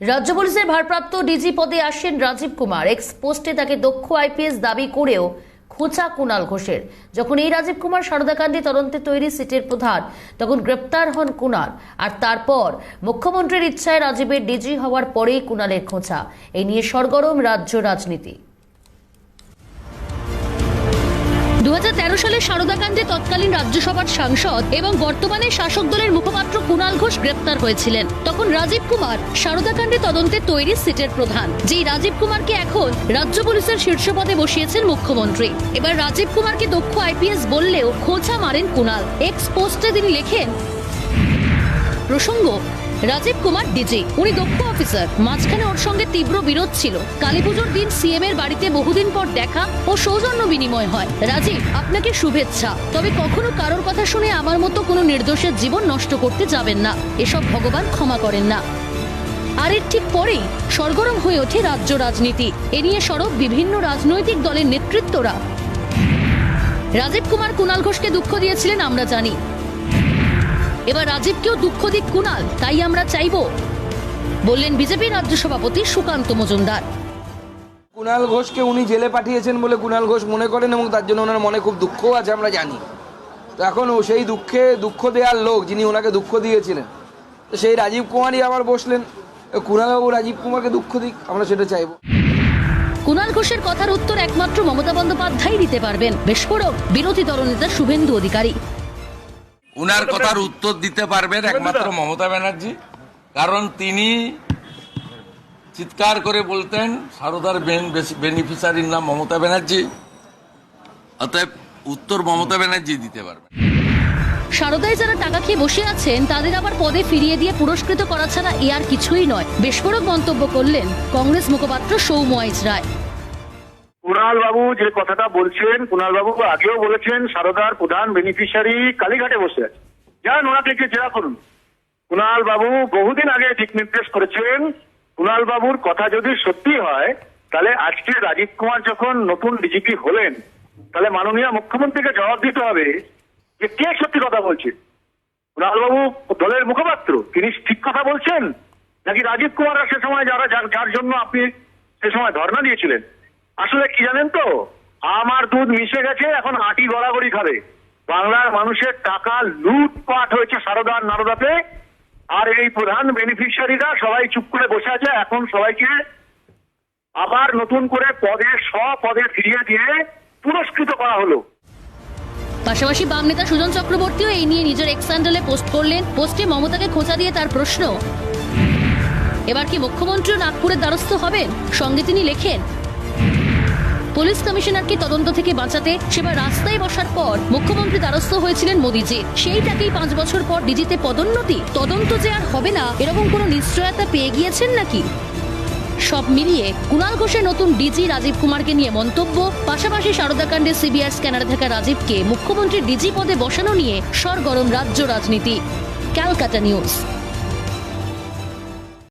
রাজ্য পুলিশের ভারপ্রাপ্ত ডিজি পদে আসেন রাজীব কুমার। এক্স পোস্টে তাকে দক্ষ আইপিএস দাবি করেও খোঁচা কুণাল ঘোষের। যখন এই রাজীব কুমার সারদাকান্দি তদন্তে তৈরি সিটের প্রধান, তখন গ্রেপ্তার হন কুণাল। আর তারপর মুখ্যমন্ত্রীর ইচ্ছায় রাজীবের ডিজি হওয়ার পরেই কুণালের খোঁচা। এই নিয়ে সরগরম রাজ্য রাজনীতি। দু হাজার তেরো সালে সারদাকাণ্ডে তৎকালীন রাজ্যসভার সাংসদ এবং বর্তমানে শাসক দলের মুখপাত্র কুণাল ঘোষ গ্রেপ্তার হয়েছিলেন। তখন রাজীব কুমার সারদাকাণ্ডে তদন্তে তৈরি সিটের প্রধান, যেই রাজীব কুমারকে এখন রাজ্য পুলিশের শীর্ষ পদে বসিয়েছেন মুখ্যমন্ত্রী। এবার রাজীব কুমারকে দক্ষ আইপিএস বললেও খোঁচা মারেন কুণাল। এক্স পোস্টে তিনি লেখেন, প্রসঙ্গ রাজীব কুমার ডিজি, উনি দক্ষ অফিসার। মাঝখানে ওর সঙ্গে তীব্র বিরোধ ছিল। কালীপুজোর দিন সিএম এর বাড়িতে বহুদিন পর দেখা ও সৌজন্য বিনিময় হয়। রাজীব, আপনাকে শুভেচ্ছা। তবে কখনো কারোর কথা শুনে আমার মতো কোনো নির্দোষের জীবন নষ্ট করতে যাবেন না। এসব ভগবান ক্ষমা করেন না। আর এর ঠিক পরেই সরগরম হয়ে ওঠে রাজ্য রাজনীতি। এ নিয়ে সরব বিভিন্ন রাজনৈতিক দলের নেতৃত্বরা। রাজীব কুমার কুণাল ঘোষকে দুঃখ দিয়েছিলেন, আমরা জানি। এবার রাজীবকেও দুঃখ দিক কুণাল তাই আমরা চাইব বললেন বিজেপি রাজ্য সভাপতি সুকান্ত মজুমদার। কুণাল ঘোষকে উনি জেলে পাঠিয়েছেন বলে কুণাল ঘোষ মনে করেন এবং তার জন্য ওনার মনে খুব দুঃখও আছে আমরা জানি। তো এখন সেই দুঃখে দুঃখ দেওয়ার লোক যিনি ওনাকে দুঃখ দিয়েছিলেন তো সেই রাজীব কুমারই আবার বসলেন। কুণালবাবু রাজীব কুমারকে দুঃখ দিক আমরা সেটা চাইব। কুণাল ঘোষের কথার উত্তর একমাত্র মমতা বন্দ্যোপাধ্যায় দিতে পারবেন। বিস্ফোরক বিরোধী দলনেতা শুভেন্দু অধিকারী। উনার কথার উত্তর দিতে পারবেন একমাত্র মমতা ব্যানার্জি। কারণ তিনি চিৎকার করে বলতেন সারদার বেনিফিসারির নাম মমতা ব্যানার্জি। অতএব উত্তর মমতা ব্যানার্জি দিতে পারবেন। সারদায় যারা টাকা খেয়ে বসে আছেন তাদের আবার পদে ফিরিয়ে দিয়ে পুরস্কৃত করা ছাড়া এ আর কিছুই নয়। বিস্ফোরক মন্তব্য করলেন কংগ্রেস মুখপাত্র সৌম আইচ রায়। কুণাল বাবু যে কথাটা বলছেন কুণাল বাবু আগেও বলেছেন, সারদার প্রধান বেনিফিশিয়ারি কালীঘাটে বসে আছে। যান, ওনাকে গিয়ে জেরা করুন। কুণাল বাবু বহুদিন আগে দিক নির্দেশ করেছেন কুণাল বাবুর কথা যদি সত্যি হয়, তাহলে আজকে রাজীব কুমার যখন নতুন ডিজিপি হলেন, তাহলে মাননীয় মুখ্যমন্ত্রীকে জবাব দিতে হবে যে কে সত্যি কথা বলছে। কুণাল বাবু দলের মুখপাত্র, তিনি ঠিক কথা বলছেন? নাকি রাজীব কুমাররা সে সময় যার- যার জন্য আপনি সে সময় ধর্ণা দিয়েছিলেন? আসলে কি জানেন তো? আমার দুধ মিশে গেছে, এখন আটি গড়াগড়ি খাবে। বাংলার মানুষের টাকা লুটপাট হয়েছে সারদার নারদাতে। আর এই প্রধান বেনিফিশিয়ারিরা সবাই চুপ করে বসে আছে, এখন সবাইকে আবার নতুন করে পদে পদে ফিরিয়ে দিয়ে পুরস্কৃত করা হলো। পাশাপাশি বাম নেতা সুজন চক্রবর্তীও এই নিয়ে নিজের এক্স পোস্ট করলেন। পোস্টে মমতাকে খোঁচা দিয়ে তার প্রশ্ন। এবার কি মুখ্যমন্ত্রী নাগপুরের দ্বারস্থ হবেন? সঙ্গে তিনি লেখেন পুলিশ কমিশনারকে তদন্ত থেকে বাঁচাতে সেবার রাস্তায় বসার পর মুখ্যমন্ত্রী দ্বারস্থ হয়েছিলেন মোদিজি। সেইটাকেই পাঁচ বছর পর ডিজিতে পদোন্নতি। তদন্ত যে আর হবে না, এরকম কোনো নিশ্চয়তা পেয়ে গিয়েছেন নাকি? সব মিলিয়ে কুণাল ঘোষের নতুন ডিজি রাজীব কুমারকে নিয়ে মন্তব্য, পাশাপাশি সারদাকাণ্ডে সিবিআই স্ক্যানারে থাকা রাজীবকে মুখ্যমন্ত্রী ডিজি পদে বসানো নিয়ে সরগরম রাজ্য রাজনীতি। ক্যালকাটা নিউজ।